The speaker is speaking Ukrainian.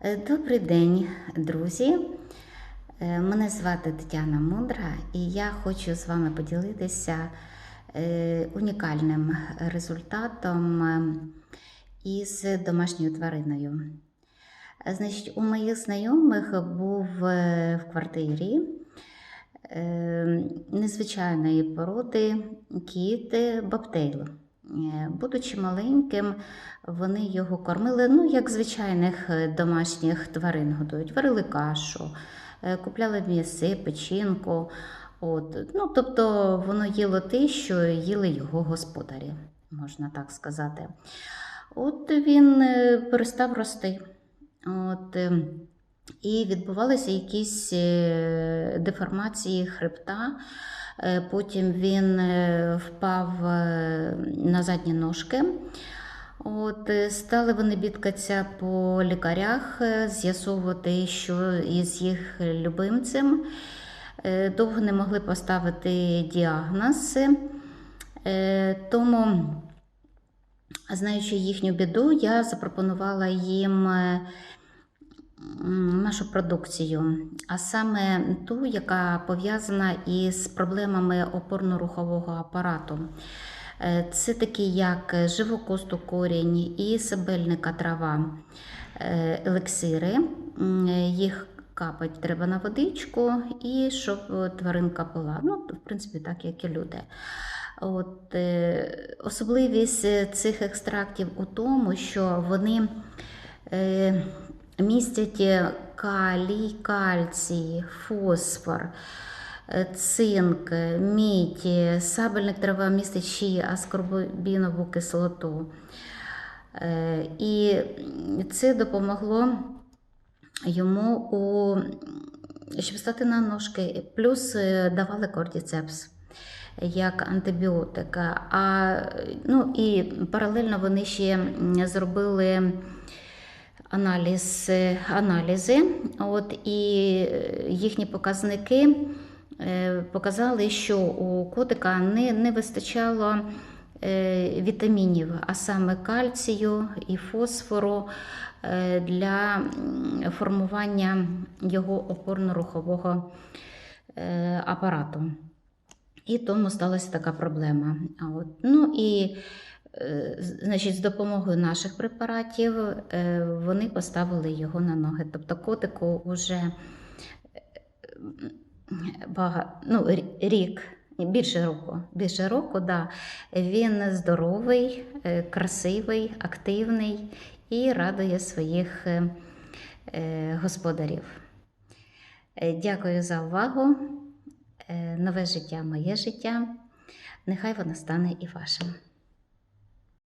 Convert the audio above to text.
Е, Добрий день, друзі. Е, Мене звати Тетяна Мудра, і я хочу з вами поділитися е, унікальним результатом із домашньою твариною. Значить, у моїх знайомих був в квартирі незвичайної породи кіт Бобтейл. Е, Будучи маленьким, вони його кормили, ну, як звичайних е, домашніх тварин годують, варили кашу, е, купляли м'яси, печінку. От. Ну, тобто воно їло те, що їли його господарі, можна так сказати. От він перестав рости. От, і відбувалися якісь деформації хребта. Е, Потім він е, впав е, на задні ножки. От, стали вони бідкатися по лікарях, з'ясовувати, що із їх любимцем. Довго не могли поставити діагноз. Тому, знаючи їхню біду, я запропонувала їм нашу продукцію, а саме ту, яка пов'язана із проблемами опорно-рухового апарату. Е, Це такі, як живокосту корінь і сабельника трава, е, елексири. Їх капать треба на водичку, і щоб тваринка пила. Ну, в принципі, так як і люди. От, е, особливість цих екстрактів у тому, що вони містять е, калій, кальцій, фосфор, е, цинк, е, мідь, сабельник трава містить ще й аскорбінову кислоту. І це допомогло йому, у, щоб стати на ножки, плюс давали кортіцепс як антибіотик. А, ну, і паралельно вони ще зробили аналіз, аналізи, от, і е, їхні показники е, показали, що у котика не, не вистачало е, вітамінів, а саме кальцію і фосфору для формування його опорно-рухового апарату. І тому сталася така проблема. От. Ну і значить, з допомогою наших препаратів е, вони поставили його на ноги. Тобто котику вже багато, ну, рік, більше року, більше року, да. він здоровий, е, красивий, активний і радує своїх е, е, господарів. Е, Дякую за увагу. Е, Нове життя, моє життя. Нехай воно стане і вашим.